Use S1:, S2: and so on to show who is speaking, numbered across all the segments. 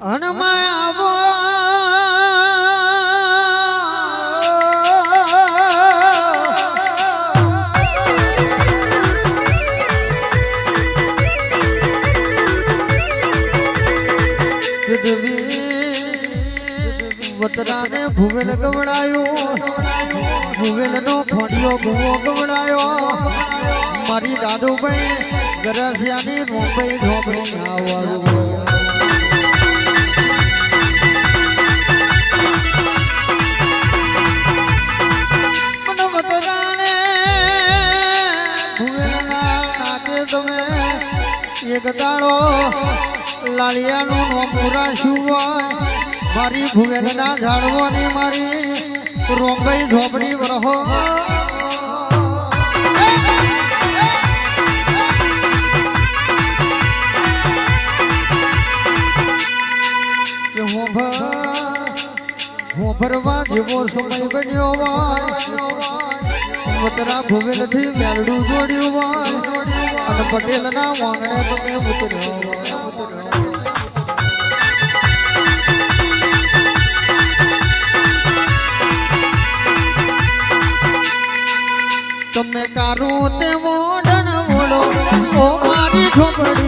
S1: આવો વતરાને ભૂવેલ ગવડાયો. ભુવેલ નો ખોડિયો ભૂવો ગવડાયો. મારી દાદુભાઈ ગરસિયાની મુંબઈ ઢોકળી આવવાનું એક દાડો લાલિયાનું નોમ રાખ્યું હોય મારી ભૂવેલના ઝાડવાની મારી રોંગઈ ઝોપડી વરહો. ભરવા જેવો સમય બન્યો હોય. વતરા ભૂવેલથી મેલડું જોડ્યું હોય અને પટેલના વાંગણે તમે ઉતર્યો તમે કારો તે મોડણ ઓળો ઓ મારી ઝોપડી.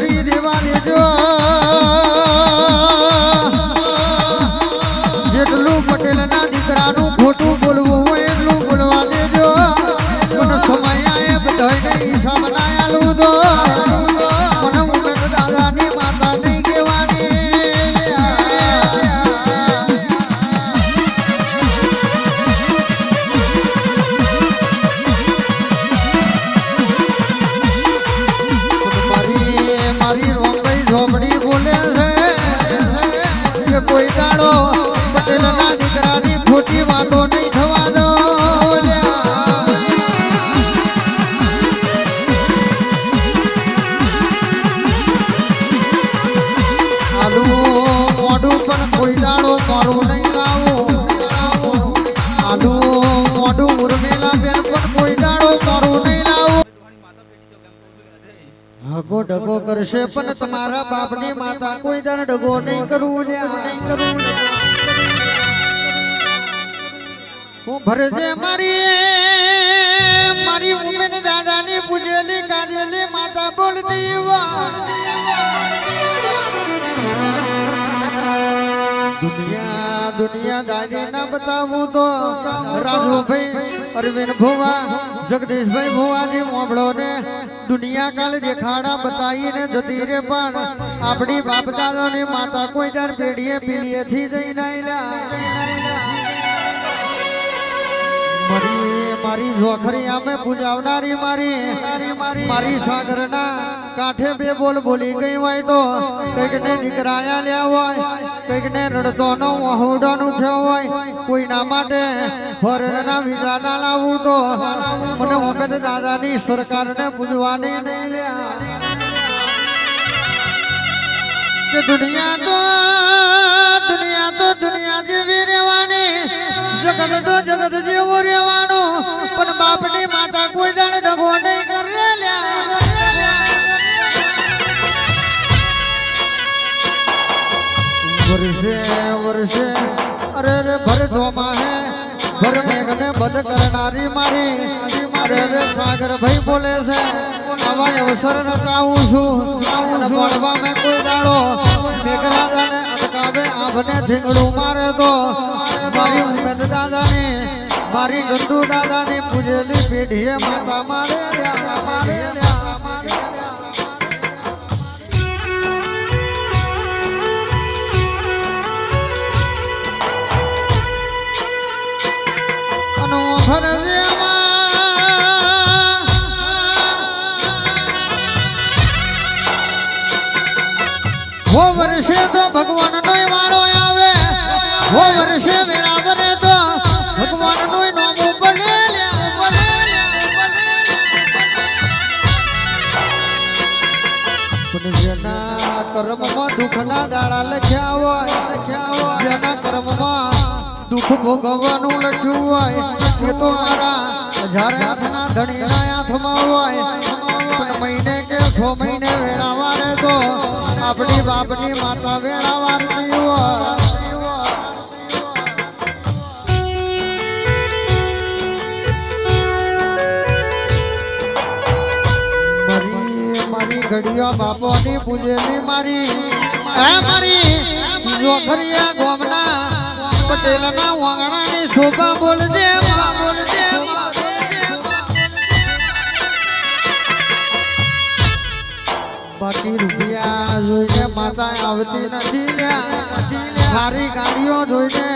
S2: હોય ચોપડી બોલે છે કે કોઈ દાડો પટેલના દીકરાની ખોટી વાતો
S1: હગો ડગો કરશે, પણ તમારા બાપની માતા કોઈ દર ડગો નહીં કરવું નહીં કરવું હું ભરજે મારી મારી ઉમેદ દાદાની પૂજેલી, કાજેલી માતા બોલતી દુનિયા દુનિયા દાદી ના બતાવું તો રાજુભાઈ અરવિંદ ભુવા જગદીશભાઈ ભુવાજી મોબળો ને દુનિયા કાલ દેખાડા બતાવીને જતી રે પણ આપણી બાપ દાદાની માતા કોઈ દર પેઢીએ પીડીએ થી જઈ મારી મારી જોખરી આમે પૂજાવનારી મારી મારી સાગરના કાંઠે બે બોલ બોલી ગઈ હોય તો કંઈક ને દીકરાયા લ્યા હોય કંઈક ને રડતો નો વહોડાનું થયો હોય, કોઈના માટે ફરના વિઝા ના લાવવું તો મને ઉમેદ દાદાની સરકારને પૂજવાની નહીં લ્યા. દુનિયા તો જગત તો જગત જેવું રહેવાનું, પણ બાપની માતા કોઈ દાણ ડગો નહીં કરે. વર્ષે વર્ષે અરે રે ભર હે મારી મારે રે સાગર ભાઈ બોલે છે આવા અવસર નચાવું છું. મારે તો. મારી ઉમેદ દાદાની, મારી ગંદુ દાદાની પૂજેલી પેઢીએ માતા મારે મારે કર્મમાં દુઃખના દાડા લખ્યા હોય લખ્યા હોય. જેના કર્મમાં દુઃખ ભોગવવાનું લખ્યું હોય, એ તો મારા હજાર હાથના ધણીના હાથમાં હોય. મહિને કે છ મહિને વેળા વારે તો આપણી બાપની માતા વેળા વારતી હોય. ઘડિયા બાપોની પૂજેલી મારી એ મારી જોખરિયા ગોમના પટેલના વાંગણાની શોભા બોલજે. બાકી રૂપિયા જોઈને માતા આવતી નથી સારી ગાડીઓ જોઈને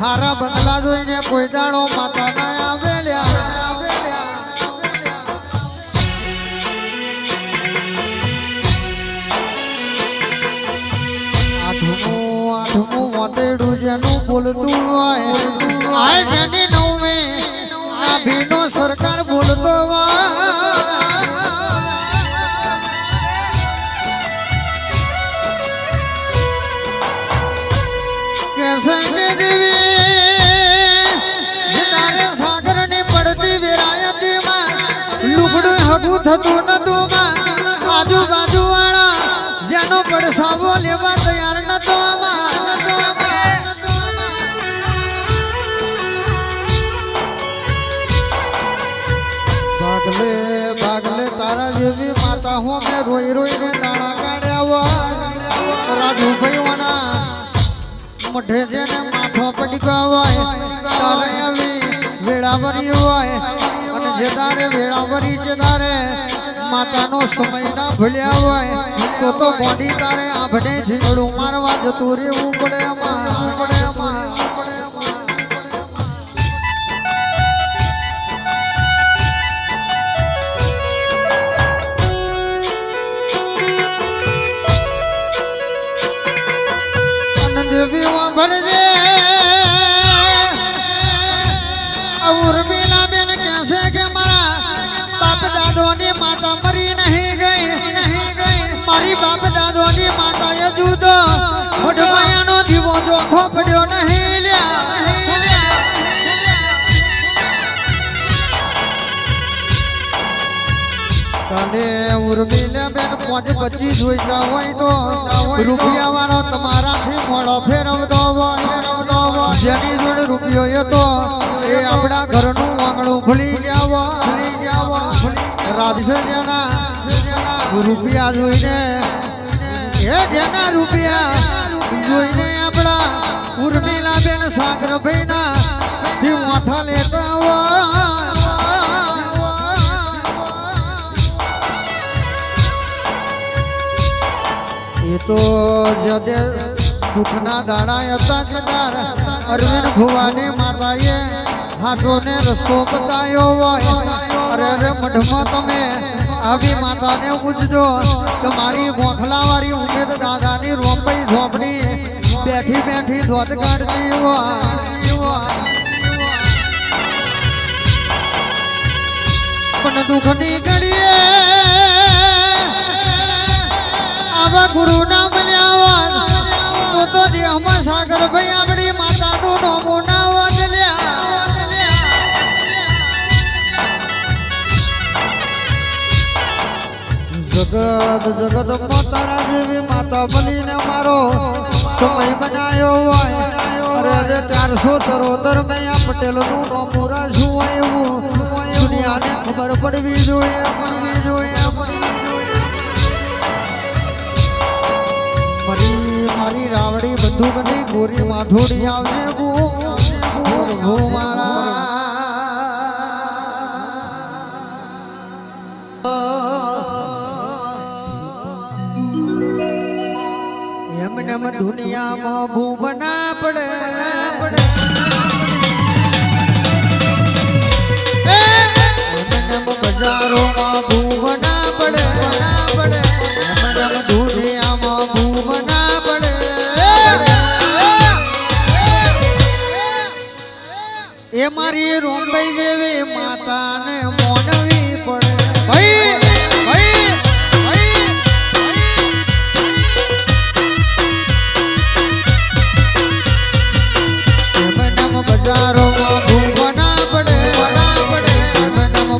S1: સારા બંગલા જોઈને કોઈ દાડો માતા થતું નતું માં આજુબાજુ વાળા જેનો પડસાવો લેવા તારા જેવી માતા હો મેં રોઈ રોઈને દાણા કાઢ્યા હોય. રાજુભાઈ વાના જેને માથો પડીકા હોય, તારે આવી વેળાવરી હોય. અને જે તારે વેળાવરી છે તારે માતાનો સમય ના ભૂલ્યા હોય, તો તો બોડી તારે આભડે ઝીંગડું મારવા જતું રહેવું પડે પડે દેવી વાંભળજે ઉર્મિલા બેન કહેશે કે મારા બાપ દાદોની માતા મરી નહીં ગઈ. મારી બાપ દાદોની માતા એ જુદો મોઢમાયાનો દીવો જો ખોપડ્યો નહીં. બેન પાંચ પચીસ જોઈતા હોય તો રૂપિયા વાળો તમારાથી મોડો ફેરવતો હોય. જેની જોડે રૂપિયો હતો, એ આપણા ઘરનું આંગણું ભૂલી જાવ ભૂલી જાવ રાધશે જેના રૂપિયા જોઈને, એ જેના રૂપિયા જોઈને જદે સુખના દાડા હતા કે અરવિંદ ભુવાની માતાએ હાથોને રસ્તો બતાયો હોય. અરે અરે, મઢમાં તમે આવી માતાને પૂછજો કે મારી ગોખલાવાળી ઉમેદ દાદાની રોંબાઈ ઝોપડી બેઠી બેઠી ધોધ કાઢતી હોય. પણ દુઃખની ઘડીએ આવા ગુરુ ના મળ્યા તો દેહમાં સાગર ભાઈ જગત જગત તારા જેવી માતા બનીને મારો સમય બનાયો હોય. અરે ચારસો તરોતર મેં પટેલનું નોમું હોય એવું દુનિયાને ખબર પડવી જોઈએ પડવી જોઈએ પડવી જોઈએ. મારી મારી રાવડી બંદૂકની ગોરી માથોડી આવજે બુ બુ મારા એમને એમ દુનિયામાં ભૂ ના પડે એમને એમ બજારોમાં ભૂ એ મારી રોંબાઈ જેવી માતાને મોનવી પડે. ભાઈ પડે. પડે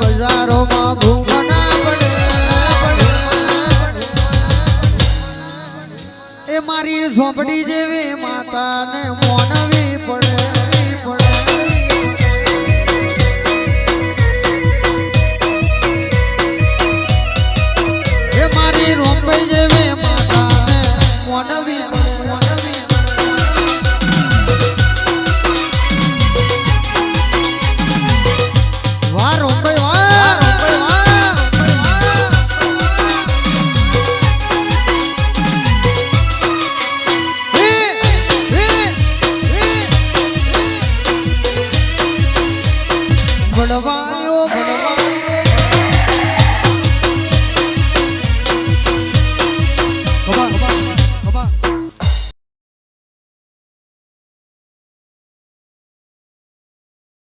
S1: બજારોમાં ભૂખ મારી ઝોપડી જેવી માતાને મોન